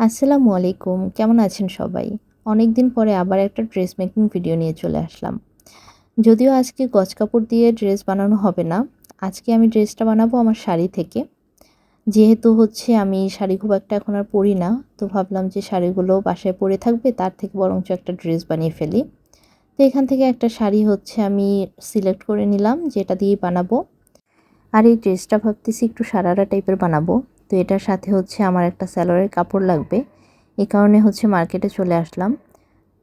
আসসালামু আলাইকুম, কেমন আছেন সবাই? অনেক দিন পরে আবার একটা ড্রেস মেকিং ভিডিও নিয়ে চলে আসলাম। যদিও আজকে গজ কাপড় দিয়ে ড্রেস বানানো হবে না, আজকে আমি ড্রেসটা বানাবো আমার শাড়ি থেকে। যেহেতু হচ্ছে আমি শাড়ি খুব একটা এখন আর পরি না, তো ভাবলাম যে শাড়িগুলো বাসায় পরে থাকবে, তার থেকে বরঞ্চ একটা ড্রেস বানিয়ে ফেলি। তো এখান থেকে একটা শাড়ি হচ্ছে আমি সিলেক্ট করে নিলাম, যেটা দিয়েই বানাবো। আর এই ড্রেসটা ভাবতেছি একটু সারারা টাইপের বানাবো। তো এটার সাথে হচ্ছে আমার একটা স্যালোয়ারের কাপড় লাগবে। এ কারণে হচ্ছে মার্কেটে চলে আসলাম।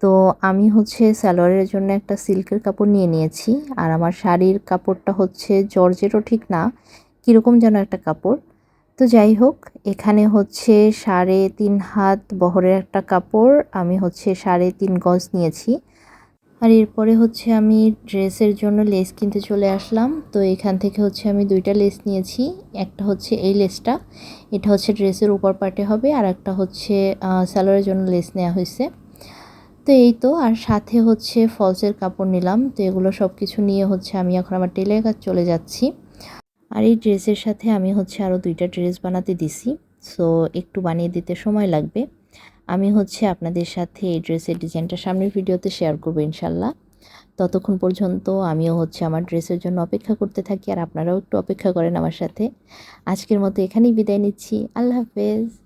তো আমি হচ্ছে স্যালোয়ারের জন্য একটা সিল্কের কাপড় নিয়ে নিয়েছি। আর আমার শাড়ির কাপড়টা হচ্ছে জর্জেরও ঠিক না, কীরকম যেন একটা কাপড়। তো যাই হোক, এখানে হচ্ছে সাড়ে তিন হাত বহরের একটা কাপড় আমি হচ্ছে সাড়ে তিন গজ নিয়েছি। আর এরপরে হচ্ছে আমি ড্রেসের জন্য লেস কিনতে চলে আসলাম। তো এখান থেকে হচ্ছে আমি দুইটা লেস নিয়েছি। একটা হচ্ছে এই লেসটা, এটা হচ্ছে ড্রেসের উপর পার্টে হবে, আর একটা হচ্ছে স্যালোয়ারের জন্য লেস নেওয়া হয়েছে। তো এই তো, আর সাথে হচ্ছে ফলসের কাপড় নিলাম। তো এগুলো সব কিছু নিয়ে হচ্ছে আমি এখন আমার টেলের কাজ চলে যাচ্ছি। আর এই ড্রেসের সাথে আমি হচ্ছে আরও দুইটা ড্রেস বানাতে দিছি। সো একটু বানিয়ে দিতে সময় লাগবে। আমি হচ্ছে আপনাদের সাথে এই ড্রেসের ডিজাইনটা সামনের ভিডিওতে শেয়ার করব ইনশাল্লাহ ততক্ষণ পর্যন্ত আমিও হচ্ছে আমার ড্রেসের জন্য অপেক্ষা করতে থাকি, আর আপনারাও একটু অপেক্ষা করেন আমার সাথে। আজকের মতো এখানেই বিদায় নিচ্ছি। আল্লাহ হাফেজ।